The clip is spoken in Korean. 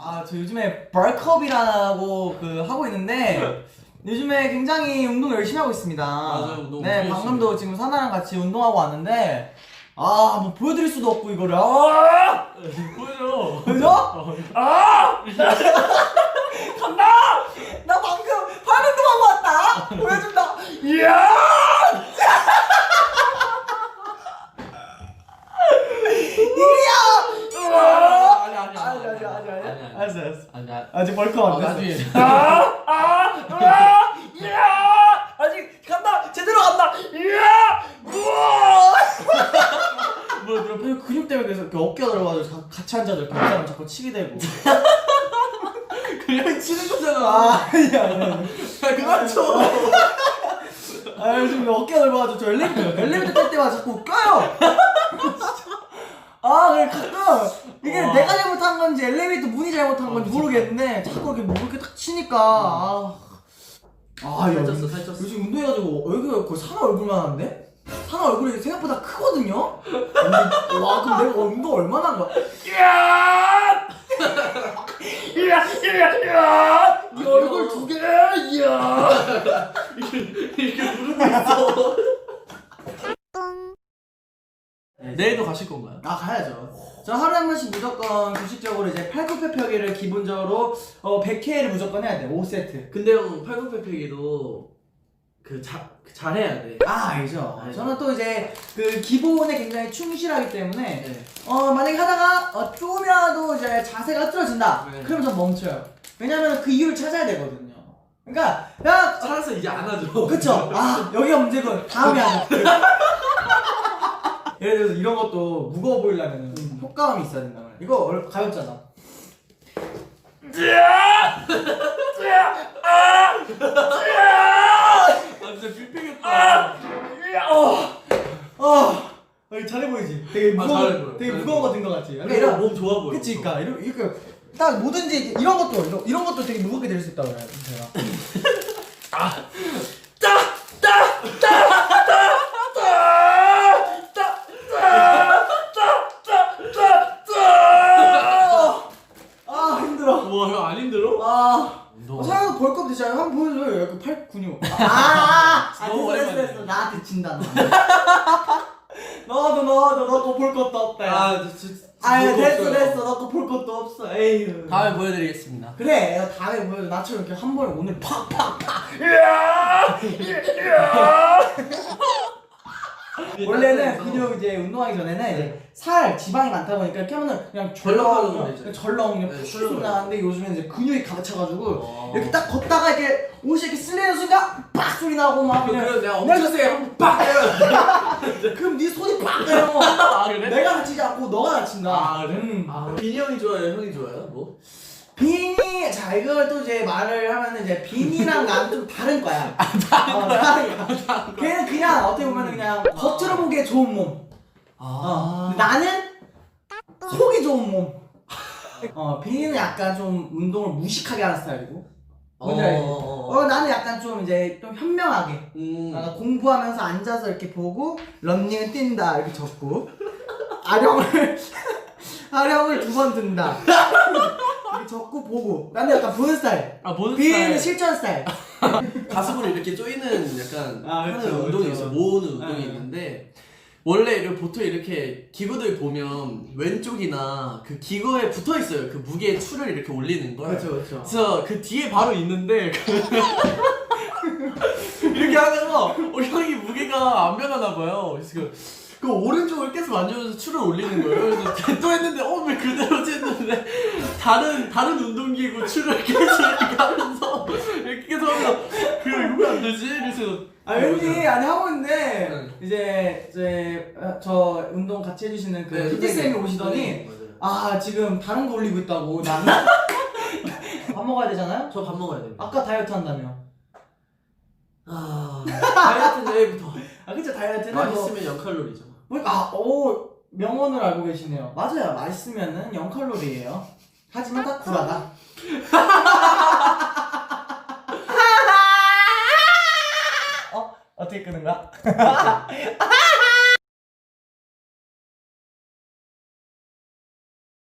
아, 저 요즘에 벌컵이라고 그 하고 있는데 요즘에 굉장히 운동 열심히 하고 있습니다. 맞아요, 운동 네, 방금도 열심히 지금 사나랑 같이 운동하고 왔는데 아, 뭐 보여드릴 수도 없고 이거를 아, 보여줘. 그죠? 아, 간다. 나 방금 팔운동 하고 왔다. 보여준다. 이야. 이야. 아, 아니 아니 아니 아니 아니 아니. 알았어 아니. 아직 벌컥 어, 안 됐어. 나중에. 아, 아, 아, 이야, 아직 간다, 제대로 간다, 이야, 우와. 뭐, 너그 근육 때문에 그래서 이렇게 어깨가 들어가지고 자- 같이 앉아도 이렇게 자꾸 치게 되고. 그냥 치는 거잖아. 아, 아니야, 아니야. 야, 그만 쳐. 아, 요즘 어깨가 넓어가지고 저 엘리베이터, 엘리베이터 탈 때마다 자꾸 껴요. 아, 그래, 가끔, 이게 와. 내가 잘못한 건지 엘리베이터 문이 잘못한 건지 어, 모르겠는데, 자꾸 이렇게 뭐 이렇게 딱 치니까, 아. 아, 야, 살쪘어, 살쪘어. 요즘 운동해가지고 얼굴이 거의 사나 얼굴만 한데? 사나 얼굴이 생각보다 크거든요? 근데, 와, 그럼 내가 운동 얼마나 한 거야? 이야! 이야, 이야, 이야! 이 얼굴 두 개, 이야! 이렇게 부르고 있어. 내일도 가실 건가요? 아 가야죠. 저 하루에 한 번씩 무조건 규칙적으로 이제 팔굽혀펴기를 기본적으로 어 100회를 무조건 해야 돼. 5세트. 근데 형 팔굽혀펴기도 그 자, 잘해야 돼. 아 알죠. 알죠. 저는 또 이제 그 기본에 굉장히 충실하기 때문에 네. 어 만약에 하다가 어, 조금이라도 이제 자세가 흐트러진다. 네. 그럼 전 멈춰요. 왜냐면 그 이유를 찾아야 되거든요. 그러니까 야 찾아서 이제 안 하죠. 그쵸? 아 여기가 문제군. 다음에 하자. 예를 들어서 이런 것도 무거워 보이려면 음. 효과음이 있어야 된다. 말이야. 이거 얼- 가볍잖아. 아 진짜 삐삐겠다. 아, 어, 잘해 보이지? 되게 아, 무거워, 잘해 보여. 되게 잘해 무거운 보여. 거 든 거 같지? 근데 이런, 몸 좋아 보여. 그치, 그니까 이렇게, 이렇게 딱 뭐든지 이런 것도 이런, 이런 것도 되게 무겁게 들수 있다고 해요, 제가. 아 힘들어. 와, 형안 힘들어? 아. 운동. 사장도 벌컥 되잖아요. 한번 보여줘요. 여기 팔 근육. 아, 아, 아, 너무 됐어, 됐어, 오랜만이네. 됐어. 나한테 진다, 너. 너도, 너도, 너도 볼 것도 없다. 야. 아, 저, 저, 아, 됐어. 됐어. 너도 볼 것도 없어. 에휴. 다음에 보여드리겠습니다. 그래, 다음에 보여줘. 나처럼 이렇게 한 번에 오늘 팍팍팍. 원래는 근육 이제 운동하기 전에는 이제 살 지방이 많다 보니까 이렇게 하면은 그냥 절렁하는 절렁, 거 되죠. 절렁 그냥 네, 푸 절렁. 나는데 요즘에는 이제 근육이 가득 차가지고 와. 이렇게 딱 걷다가 이렇게 옷이 이렇게 쓸리는 순간 빡 소리 나고 막 그냥 그럼 내가 엄청 세게 한번 빡 때려. 그럼 네 손이 빡 때려. 아, 그래? 내가 다치지 않고 너가 다친다. 아, 그래? 음. 아, 빈이 형이 좋아요? 형이 좋아요? 뭐? 비니 자 이걸 또 이제 말을 하면은 이제 비니랑 나는 좀 다른 거야. 아, 다른 거야. 다른 거야. 걔는 그냥 어떻게 보면은 그냥 겉으로 보기에 좋은 몸. 어. 근데 나는 속이 좋은 몸. 어 비니는 약간 좀 운동을 무식하게 하는 스타일이고. 뭔지 알지? 어 나는 약간 좀 이제 좀 현명하게. 음. 아, 공부하면서 앉아서 이렇게 보고 런닝은 뛴다 이렇게 적고 아령을 아령을 두 번 든다 적고 보고. 나는 약간 보는 스타일. 아, 보는 비는 스타일. 실전 스타일. 가슴으로 이렇게 조이는 약간 아, 하는 그쵸, 운동이 그쵸. 있어 모으는 운동이 네. 있는데 원래 이렇게 보통 이렇게 기구들 보면 왼쪽이나 그 기구에 붙어 있어요. 그 무게 추를 이렇게 올리는 걸. 그렇죠 그래서 그 뒤에 바로 있는데 이렇게 하면서 어, 형이 무게가 안 변하나 봐요. 그래서 그, 그 오른쪽을 계속 만져서 추를 올리는 거예요. 그래서 또 했는데 어왜 했는데 다른 다른 운동기구 추를 계속 이렇게 하면서 이렇게 계속 하면서 그래 이거 안 되지 그래서 아 왠지 아니 하고 있는데 응. 이제 이제 어, 저 운동 같이 해주시는 그 네, PT 쌤이 선생님. 오시더니 네, 맞아요. 아 지금 다른 거 올리고 있다고 나는 밥 먹어야 되잖아요 저 밥 먹어야 됩니다 아까 다이어트 한다며 아 다이어트 내일부터 아 그쵸 다이어트는 뭐 맛있으면 0칼로리죠 그러니까 아, 오 명언을 알고 계시네요. 맞아요. 맛있으면은 0칼로리예요. 하지만 다 굴하다. 어? 어떻게 끄는 거야?